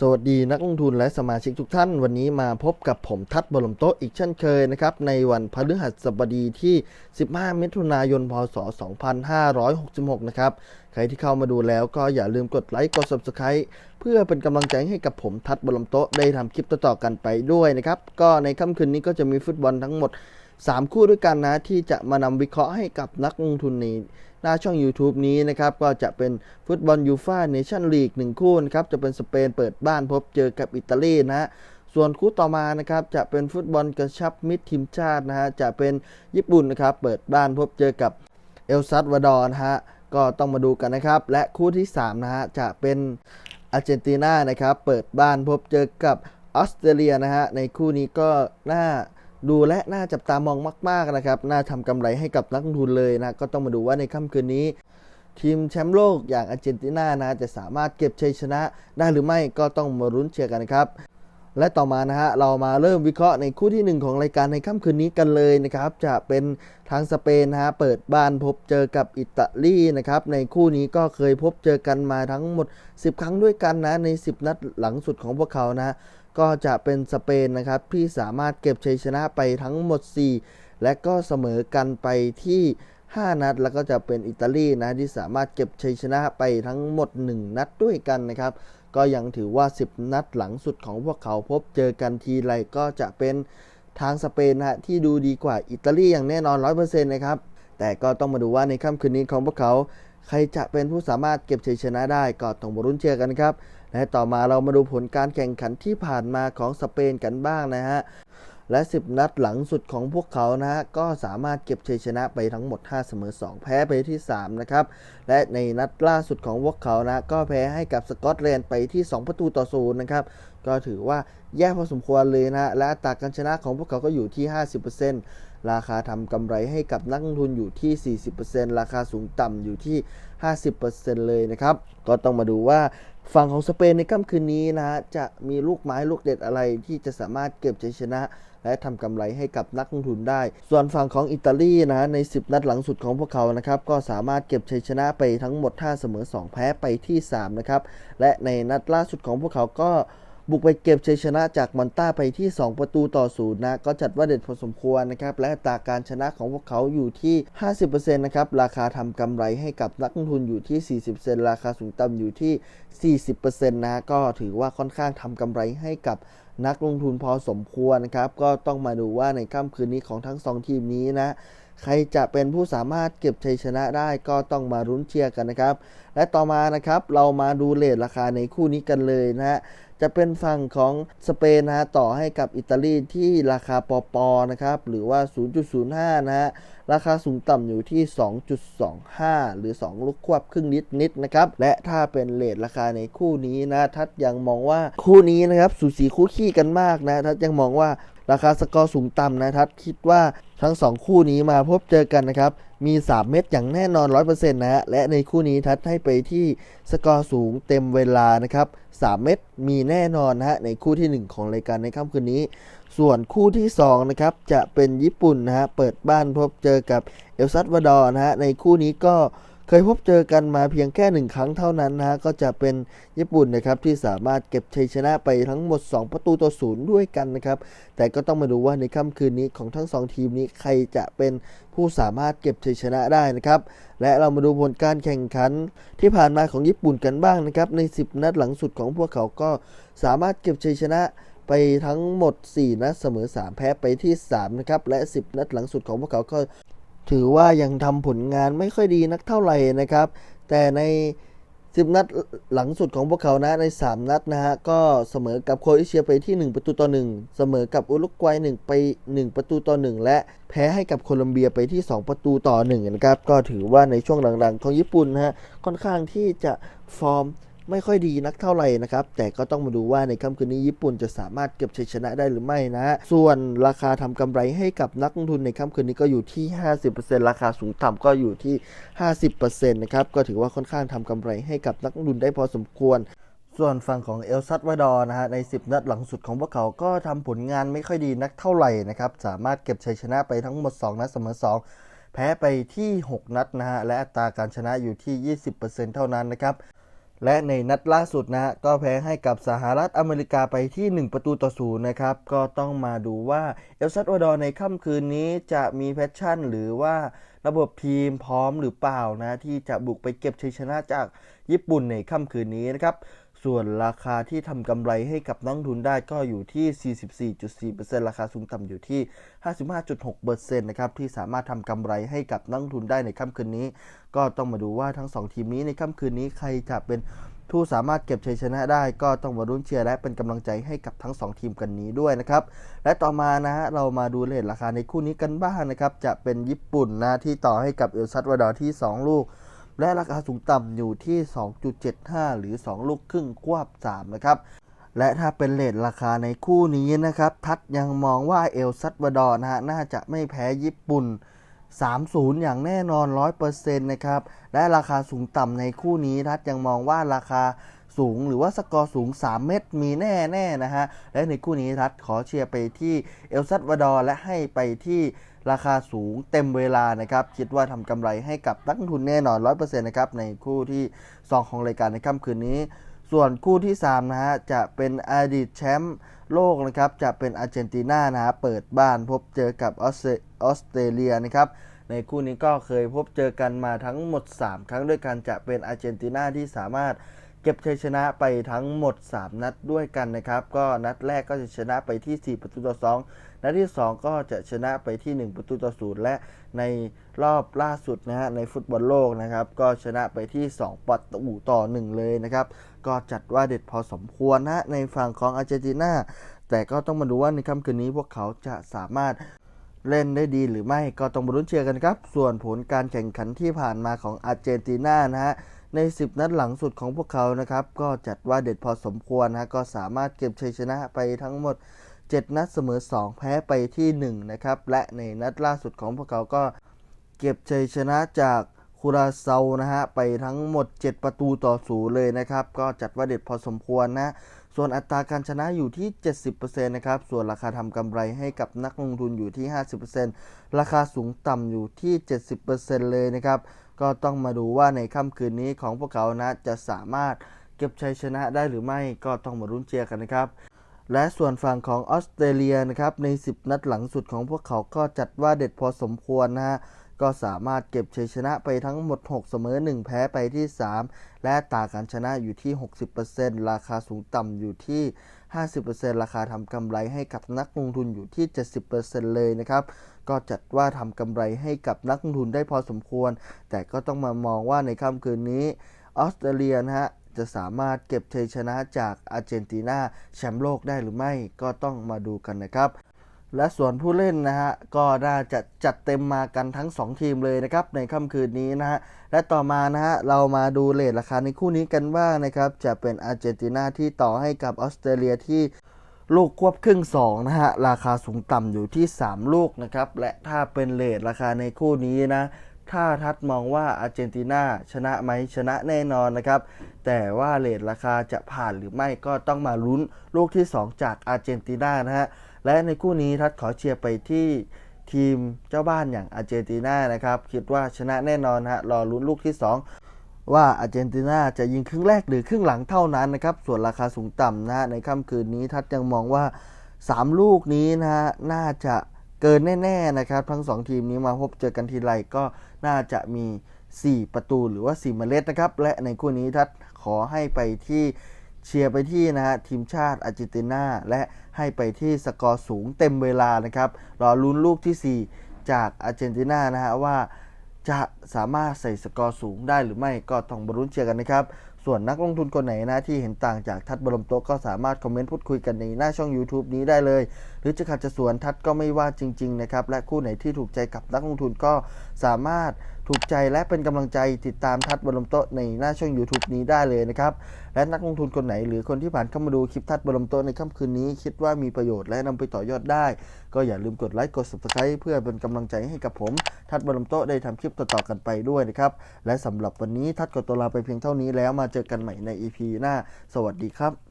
สวัสดีนักลงทุนและสมาชิกทุกท่าน วันนี้มาพบกับผมทัดบรมโตอีกเช่นเคยนะครับ ในวันพฤหัสบดีที่ 15 มิถุนายน พศ 2566 นะครับ ใครที่เข้ามาดูแล้วก็อย่าลืมกดไลค์กด Subscribe เพื่อเป็นกำลังใจให้กับผมทัดบรมโตได้ทำคลิปต่อๆกันไปด้วยนะครับ ก็ในค่ำคืนนี้ก็จะมีฟุตบอลทั้งหมด 3 คู่ด้วยกันนะที่จะมานำวิเคราะห์ให้กับนักลงทุนใน หน้าช่อง YouTube นี้นะครับก็จะเป็นฟุตบอลยูฟ่าเนชั่นลีกหนึ่งคู่นะครับจะเป็นสเปนเปิดบ้านพบเจอกับอิตาลีนะฮะส่วนคู่ต่อมานะครับจะเป็นฟุตบอลกระชับมิตรทีมชาตินะฮะจะเป็นญี่ปุ่นนะครับเปิดบ้านพบเจอกับเอลซัลวาดอร์นะฮะก็ต้องมาดูกันนะครับ และคู่ที่3นะฮะจะเป็นอาร์เจนตินานะครับเปิดบ้านพบเจอกับออสเตรเลียนะฮะในคู่นี้ก็น่า ดูและน่าจับตามองมาก ๆ นะครับ น่าทำกำไรให้กับนักลงทุนเลยนะ ก็ต้องมาดูว่าในค่ำคืนนี้ ทีมแชมป์โลกอย่างอาร์เจนตินานะ จะสามารถเก็บชัยชนะได้หรือไม่ก็ต้องมารุ้นเชียร์กันนะครับ และต่อมานะฮะ เรามาเริ่มวิเคราะห์ในคู่ที่ 1 ของรายการในค่ำคืนนี้กันเลยนะครับ จะเป็นทางสเปนนะฮะ เปิดบ้านพบเจอกับอิตาลีนะครับ ในคู่นี้ก็เคยพบเจอกันมาทั้งหมด 10 ครั้งด้วยกันนะ ใน 10 นัดหลังสุดของพวกเขานะ ก็จะเป็นสเปนนะครับที่สามารถเก็บชัยชนะไปทั้งหมด 4 และก็เสมอกันไปที่ 5 นัด แล้วก็จะเป็นอิตาลีนะที่สามารถเก็บชัยชนะไปทั้งหมด 1 นัดด้วยกันนะครับ ก็ยังถือว่า 10 นัดหลังสุดของพวกเขาพบเจอกันทีไรก็จะเป็นทางสเปนนะที่ดูดีกว่าอิตาลีอย่างแน่นอน 100%นะครับแต่ก็ต้องมาดูว่าในค่ำคืนนี้ของพวกเขา ใครจะเป็นผู้สามารถเก็บชัยชนะได้ก็ต้องมารุ้นเชียร์กันครับ และต่อมาเรามาดูผลการแข่งขันที่ผ่านมาของสเปนกันบ้างนะฮะและ 10 นัดหลังสุดของพวกเขานะฮะก็สามารถเก็บชัยชนะไปทั้งหมด 5 เสมอ 2 แพ้ไปที่ 3 นะครับ และในนัดล่าสุดของพวกเขานะก็แพ้ให้กับสกอตแลนด์ไปที่ 2 ประตูต่อศูนย์นะครับ ก็ถือว่าแย่พอสมควรเลยนะฮะและอัตราการชนะของพวกเขาก็อยู่ที่ 50% ราคาทำกำไรให้กับนักลงทุนอยู่ที่ 40%ราคาสูงต่ำอยู่ที่ 50%เลยนะครับ ก็ต้องมาดูว่าฝั่งของสเปนในค่ำคืนนี้นะฮะจะมีลูกไม้ลูกเด็ดอะไรที่จะสามารถเก็บชัยชนะ และทำกำไรให้กับนักลงทุนได้ ส่วนฝั่งของอิตาลีนะใน 10 นัดหลังสุดของพวกเขานะครับก็สามารถเก็บชัยชนะไปทั้งหมด5เสมอ 2 แพ้ไปที่3นะครับและในนัดล่าสุดของพวกเขาก็ บุกไปเก็บชัยชนะจากมอนต้าไปที่ 2 ประตูต่อศูนย์นะ ก็จัดว่าเด็ดพอสมควรนะครับ และอัตราการชนะของพวกเขาอยู่ที่ 50%นะครับ ราคาทำกำไรให้กับนักลงทุนอยู่ที่ 40%ราคาสูงต่ำอยู่ที่ 40%นะ ก็ถือว่าค่อนข้างทำกำไรให้กับนักลงทุนพอสมควรนะครับ ก็ต้องมาดูว่าในค่ำคืนนี้ของทั้ง 2 ทีมนี้นะ ใครจะเป็นผู้สามารถเก็บชัยชนะได้ก็ต้องมารุ้นเชียร์กันนะครับ และต่อมานะครับเรามาดูเลทราคาในคู่นี้กันเลยนะ จะเป็นฝั่งของสเปนนะฮะต่อให้กับอิตาลีที่ราคาปอปอนะครับหรือว่า 0.05 นะฮะราคาสูงต่ำอยู่ที่ 2.25 หรือ 2 ลูกควบครึ่งนิดนิดนะครับ และถ้าเป็นเลทราคาในคู่นี้นะ ทัดยังมองว่าคู่นี้นะครับ สูสีคู่ขี้กันมากนะ ทัดยังมองว่า ราคาสกอร์สูงต่ำนะทัดคิดว่าทั้ง 2 คู่นี้มาพบเจอกันนะครับ มี 3 เม็ดอย่างแน่นอน 100%นะฮะ และในคู่นี้ทัดให้ไปที่สกอร์สูงเต็มเวลานะครับ 3 เม็ดมีแน่นอนนะฮะ ในคู่ที่ 1 ของรายการในค่ำคืนนี้ ส่วนคู่ที่ 2 นะครับ จะเป็นญี่ปุ่นนะฮะ เปิดบ้านพบเจอกับเอลซัลวาดอร์นะฮะ ในคู่นี้ก็ เคยพบเจอกันมาเพียงแค่หนึ่งครั้งเท่านั้นนะฮะก็จะเป็นญี่ปุ่นนะครับที่สามารถเก็บชัยชนะไปทั้งหมด 2 ประตูต่อศูนย์ด้วยกันนะครับแต่ก็ต้องมาดูว่าในค่ำคืนนี้ของทั้ง 2 ทีมนี้ใครจะเป็นผู้สามารถเก็บชัยชนะได้นะครับและเรามาดูผลการแข่งขันที่ผ่านมาของญี่ปุ่นกันบ้างนะครับใน 10 นัดหลังสุดของพวกเขาก็สามารถเก็บชัยชนะไปทั้งหมด 4 นัดเสมอ 3 แพ้ไปที่ 3 นะครับ และ 10 นัดหลังสุดของพวกเขาก็ ถือว่ายังทำผลงานไม่ค่อยดีนักเท่าไหร่นะครับ แต่ใน 10 นัดหลังสุดของพวกเขานะใน 3 นัดนะฮะก็เสมอกับโครเอเชียไปที่ 1 ประตูต่อ 1 เสมอกับอุรุกวัย1ไป 1 ประตูต่อ 1 และแพ้ให้กับโคลอมเบียไปที่ 2 ประตูต่อ1นะครับก็ถือว่าในช่วงหลังๆของญี่ปุ่นนะฮะค่อนข้างที่จะฟอร์ม ไม่ค่อยดีนักเท่าไหร่นะครับ แต่ก็ต้องมาดูว่าในค่ำคืนนี้ญี่ปุ่นจะสามารถเก็บชัยชนะได้หรือไม่นะ ส่วนราคาทำกำไรให้กับนักลงทุนในค่ำคืนนี้ก็อยู่ที่ 50%ราคาสูงต่ำก็อยู่ที่ 50%นะครับก็ถือว่าค่อนข้างทำกำไรให้กับนักลงทุนได้พอสมควรส่วนฝั่งของเอลซัตวาดอร์นะฮะใน 10 นัดหลังสุดของพวกเขาก็ทำผลงานไม่ค่อยดีนักเท่าไหร่นะครับ สามารถเก็บชัยชนะไปทั้งหมด 2 นัดเสมอ 2 แพ้ไปที่ 6 นัดนะฮะ และอัตราการชนะอยู่ที่ 20%เท่านั้นนะครับ และในนัดล่าสุดนะ ก็แพ้ให้กับสหรัฐอเมริกาไปที่ 1 ประตูต่อศูนย์นะครับ ก็ต้องมาดูว่าเอลซัตวาดอร์ในค่ำคืนนี้จะมีแพชชั่น หรือว่าระบบทีมพร้อมหรือเปล่านะ ที่จะบุกไปเก็บชัยชนะจากญี่ปุ่นในค่ำคืนนี้นะครับ ส่วนราคาที่ทำกำไรให้กับนักทุนได้ก็อยู่ที่ 44.4%ราคาสูงต่ำอยู่ที่ 55.6%นะครับที่สามารถทำกำไรให้กับนักทุนได้ในค่ำคืนนี้ ก็ต้องมาดูว่าทั้ง 2 ทีมนี้ในค่ำคืนนี้ใครจะเป็นผู้สามารถเก็บชัยชนะได้ก็ต้องมารุ้นเชียร์และเป็นกำลังใจให้กับทั้ง 2 ทีมกันนี้ด้วยนะครับ และต่อมานะฮะเรามาดูเลทราคาในคู่นี้กันบ้างนะครับ จะเป็นญี่ปุ่นนะที่ต่อให้กับเอลซัตวาดอร์ที่ 2 ลูก และราคาสูงต่ำอยู่ที่ 2.75 หรือ 2 ลูกครึ่งควบ 3 นะครับ และถ้าเป็นเลทราคาในคู่นี้นะครับ ทัดยังมองว่าเอลซัตวาดอร์นะฮะน่าจะไม่แพ้ญี่ปุ่น 3-0 อย่างแน่นอน 100%นะครับ และราคาสูงต่ำในคู่นี้ทัดยังมองว่าราคาสูงหรือว่าสกอร์สูง 3 เม็ดมีแน่แน่ๆนะฮะ และในคู่นี้ทัดขอเชียร์ไปที่เอลซัตวาดอร์และให้ไปที่ ราคาสูงเต็มเวลานะครับ คิดว่าทำกำไรให้กับนักลงทุนแน่นอน 100%นะครับ ในคู่ที่ 2 ของรายการในค่ำคืนนี้ ส่วนคู่ที่ 3 นะฮะ จะเป็นอดีตแชมป์โลกนะครับ จะเป็นอาร์เจนตินานะฮะ เปิดบ้านพบเจอกับออสตรออสเตรเลียนะครับในคู่นี้ก็เคยพบเจอกันมาทั้งหมด 3 ครั้งด้วยกันจะเป็นอาร์เจนตินาที่สามารถ เก็บชัยชนะไปทั้งหมด 3 นัดด้วยกันนะครับ ก็นัดแรกก็จะชนะไปที่ 4 ประตูต่อ 2 นัดที่ 2 ก็จะชนะไปที่ 1 ประตูต่อ0และในรอบล่าสุดนะฮะในฟุตบอลโลกนะครับ ก็ชนะไปที่ 2 ประตูต่อ 1 เลยนะครับ ก็จัดว่าเด็ดพอสมควรนะในฝั่งของอาร์เจนตินาแต่ก็ต้องมาดูว่าในค่ำคืนนี้พวกเขาจะสามารถเล่นได้ดีหรือไม่ก็ต้องมาลุ้นเชียร์กันครับ ส่วนผลการแข่งขันที่ผ่านมาของอาร์เจนตินานะฮะ ใน 10 นัดหลังสุดของพวกเขานะครับ ก็จัดว่าเด็ดพอสมควรนะก็สามารถเก็บชัยชนะไปทั้งหมด 7 นัดเสมอ 2 แพ้ไปที่ 1 นะครับ และในนัดล่าสุดของพวกเขาก็เก็บชัยชนะจากคูราเซานะฮะไปทั้งหมด 7 ประตูต่อศูนย์เลยนะครับ ก็จัดว่าเด็ดพอสมควรนะ ส่วนอัตราการชนะอยู่ที่ 70%นะครับ ส่วนราคาทำกำไรให้กับนักลงทุนอยู่ที่ 50%ราคาสูงต่ำอยู่ที่ 70%เลยนะครับ ก็ต้องมาดูว่าในค่ำคืนนี้ของพวกเขานะจะสามารถเก็บชัยชนะได้หรือไม่ก็ต้องมารุ้นเชียร์กันนะครับ และส่วนฝั่งของออสเตรเลียนะครับใน 10 นัดหลังสุดของพวกเขาก็จัดว่าเด็ดพอสมควรนะฮะก็สามารถเก็บชัยชนะไปทั้งหมด 6 เสมอ 1 แพ้ไปที่ 3 และตาการชนะอยู่ที่ 60%ราคาสูงต่ำอยู่ที่ 50%ราคาทำกำไรให้กับนักลงทุนอยู่ที่ 70%เลยนะครับ ก็จัดว่าทำกำไรให้กับนักลงทุนได้พอสมควร แต่ก็ต้องมามองว่าในค่ำคืนนี้ออสเตรเลียนะฮะจะสามารถเก็บชัยชนะจากอาร์เจนตินาแชมป์โลกได้หรือไม่ก็ต้องมาดูกันนะครับ และส่วนผู้เล่นนะฮะก็น่าจะจัดเต็มมากันทั้ง 2 ทีมเลยนะครับในค่ำคืนนี้นะฮะและต่อมานะฮะเรามาดูเลทราคาในคู่นี้กันว่านะครับจะเป็นอาร์เจนตินาที่ต่อให้กับออสเตรเลียที่ลูกควบครึ่ง2นะฮะราคาสูงต่ำอยู่ที่ 3 ลูกนะครับและถ้าเป็นเลทราคาในคู่นี้นะถ้าทัดมองว่าอาร์เจนตินาชนะไหมชนะแน่นอนนะครับ แต่ว่าเลทราคาจะผ่านหรือไม่ก็ต้องมาลุ้นลูกที่ 2 จากอาร์เจนตินานะฮะ และในคู่นี้ทัดขอเชียร์ไปที่ทีมเจ้าบ้านอย่างอาร์เจนตินานะครับ คิดว่าชนะแน่นอนฮะรอลุ้นลูกที่ 2 ว่าอาร์เจนตินาจะยิงครึ่งแรกหรือครึ่งหลังเท่านั้นนะครับ ส่วนราคาสูงต่ำนะฮะในค่ำคืนนี้ทัดยังมองว่า 3 ลูกนี้นะฮะน่าจะเกินแน่ๆนะครับ ทั้ง 2 ทีมนี้มาพบเจอกันทีไรก็น่าจะมี 4 ประตูหรือว่า 4 เมล็ดนะครับ และในคู่นี้ทัดขอให้ไปที่เชียร์ไปที่นะฮะทีมชาติอาร์เจนตินาและ ให้ไปที่สกอร์สูงเต็มเวลานะครับ รอลุ้นลูกที่ 4 จากอาร์เจนตินานะฮะว่าจะสามารถใส่สกอร์สูงได้หรือไม่ก็ต้องบรุนเชียร์กันนะครับ ส่วนนักลงทุนคนไหนนะที่เห็นต่างจากทัดบรมโต๊ะก็สามารถคอมเมนต์พูดคุยกันในหน้าช่อง YouTube นี้ได้เลย หรือจะขัดจะสวนทัดก็ไม่ว่าจริง ๆ นะครับ และคู่ไหนที่ถูกใจกับนักลงทุนก็สามารถ ถูกใจและเป็นกำลังใจติดตามทัดบรมโต๊ะในหน้าช่อง YouTube นี้ได้เลยนะครับ และนักลงทุนคนไหน หรือคนที่ผ่านเข้ามาดูคลิปทัดบรมโต๊ะในค่ำคืนนี้ คิดว่ามีประโยชน์และนำไปต่อยอดได้ ก็อย่าลืมกดไลค์กด Subscribe เพื่อเป็นกำลังใจให้กับผม ทัดบรมโต๊ะได้ทำคลิปต่อๆกันไปด้วยนะครับ และสำหรับวันนี้ทัดก็ตัวลาไปเพียงเท่านี้แล้วมาเจอกันใหม่ใน EP หน้า สวัสดีครับ